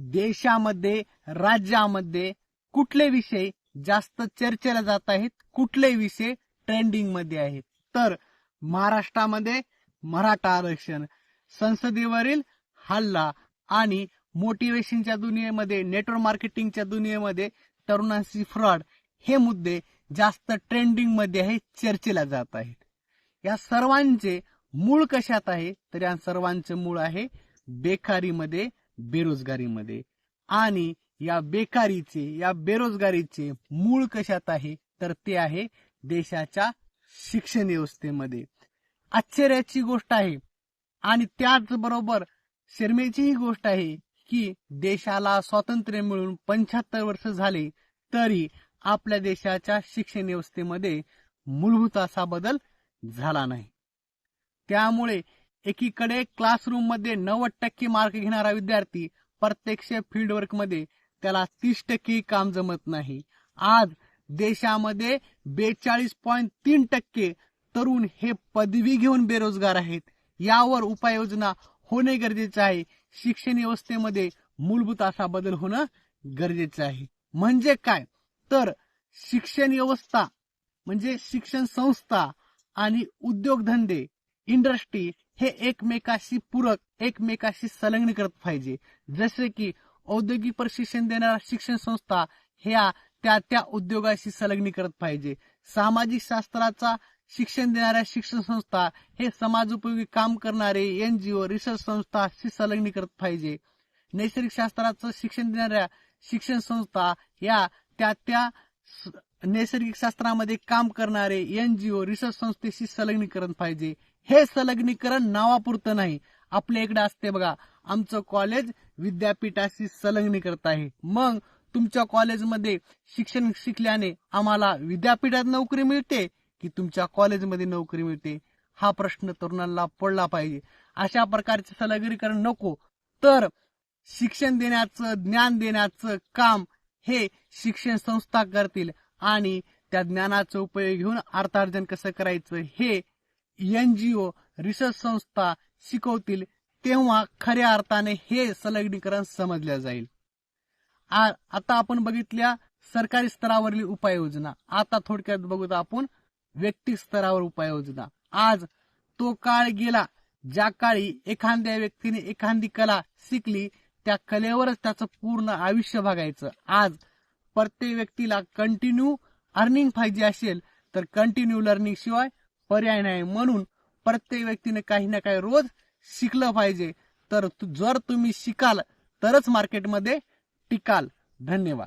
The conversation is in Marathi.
देशामध्ये राज्यामध्ये कुठले विषय जास्त चर्चेला जात आहेत कुठले विषय ट्रेंडिंगमध्ये आहेत? तर महाराष्ट्रामध्ये मराठा आरक्षण संसदेवरील हल्ला आणि मोटिवेशनच्या दुनियेमध्ये नेटवर्क मार्केटिंगच्या दुनियेमध्ये तरुणांशी फ्रॉड हे मुद्दे जास्त ट्रेंडिंगमध्ये आहे चर्चेला जात आहेत. या सर्वांचे मूळ कशात आहे? तर या सर्वांचे मूळ आहे बेकारीमध्ये बेरोजगारीमध्ये. आणि या बेकारीचे या बेरोजगारीचे मूळ कशात आहे? तर ते आहे देशाच्या शिक्षण व्यवस्थेमध्ये. आश्चर्याची गोष्ट आहे. आणि त्याचबरोबर शर्मेची ही गोष्ट आहे की देशाला स्वातंत्र्य मिळून पंच्याहत्तर वर्ष झाले तरी आपल्या देशाच्या शिक्षण व्यवस्थेमध्ये मूलभूत असा बदल झाला नाही. त्यामुळे एकीकडे क्लासरूममध्ये नव्वद टक्के मार्क घेणारा विद्यार्थी प्रत्यक्ष फील्ड वर्कमध्ये त्याला तीस टक्के काम जमत नाही. आज देशामध्ये बेचाळीस पॉईंट तीन टक्के तरुण हे पदवी घेऊन बेरोजगार आहेत. यावर उपाययोजना होणे गरजेचे आहे. शिक्षण व्यवस्थेमध्ये मूलभूत असा बदल होणं गरजेचं आहे. म्हणजे काय? तर शिक्षण व्यवस्था म्हणजे शिक्षण संस्था आणि उद्योगधंदे इंडस्ट्री हे एकमेकाशी पूरक एकमेकाशी संलग्न करत पाहिजे. जसे की औद्योगिक प्रशिक्षण देणाऱ्या शिक्षण संस्था ह्या त्या त्या उद्योगाशी संलग्न करत पाहिजे. सामाजिक शास्त्राचा शिक्षण देणाऱ्या शिक्षण संस्था हे समाज उपयोगी काम करणारे एनजीओ रिसर्च संस्थाशी संलग्न करत पाहिजे. नैसर्गिक शास्त्राचं शिक्षण देणाऱ्या शिक्षण संस्था या त्या त्या नैसर्गिक शास्त्रामध्ये काम करणारे एनजीओ रिसर्च संस्थेशी संलग्नीकरण पाहिजे. हे संलग्नीकरण नावापुरतं नाही. आपल्या इकडे असते बघा आमचं कॉलेज विद्यापीठाशी संलग्नी करत आहे. मग तुमच्या कॉलेजमध्ये शिक्षण शिकल्याने आम्हाला विद्यापीठात नोकरी मिळते की तुमच्या कॉलेजमध्ये नोकरी मिळते? हा प्रश्न तरुणांना पडला पाहिजे. अशा प्रकारचे संलग्नीकरण नको. तर शिक्षण देण्याचं ज्ञान देण्याचं काम हे शिक्षण संस्था करतील आणि त्या ज्ञानाचा उपयोग घेऊन अर्थार्जन कसं करायचं हे एनजीओ रिसर्च संस्था शिकवतील तेव्हा खऱ्या अर्थाने हे संलग्नीकरण समजल्या जाईल. आता आपण बघितल्या सरकारी स्तरावरील उपाययोजना. आता थोडक्यात बघूत आपण व्यक्ती स्तरावर उपाययोजना. आज तो काळ गेला ज्या काळी एखाद्या व्यक्तीने एखादी कला शिकली त्या कलेवरच त्याचं पूर्ण आयुष्य भागायचं आज प्रत्येक व्यक्तीला कंटिन्यू अर्निंग पाहिजे असेल तर कंटिन्यू लर्निंग शिवाय पर्याय नाही. म्हणून प्रत्येक व्यक्तीने काही ना काही रोज शिकलं पाहिजे. तर जर तुम्ही शिकाल तरच मार्केटमध्ये टिकाल. धन्यवाद.